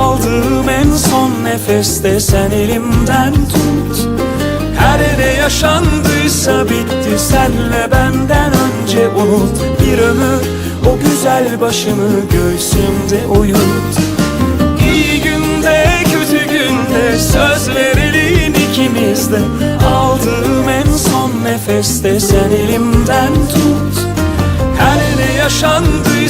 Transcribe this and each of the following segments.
Aldığım en son nefeste sen elimden tut. Her ne yaşandıysa bitti senle benden önce unut. Bir ömür o güzel başını göğsümde uyut. İyi günde kötü günde söz verelim ikimiz de. Aldığım en son nefeste sen elimden tut. Her ne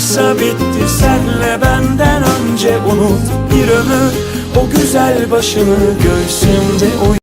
yaşandıysa bitti senle benden önce unut Bir ömür. O güzel başını göğsümde uyut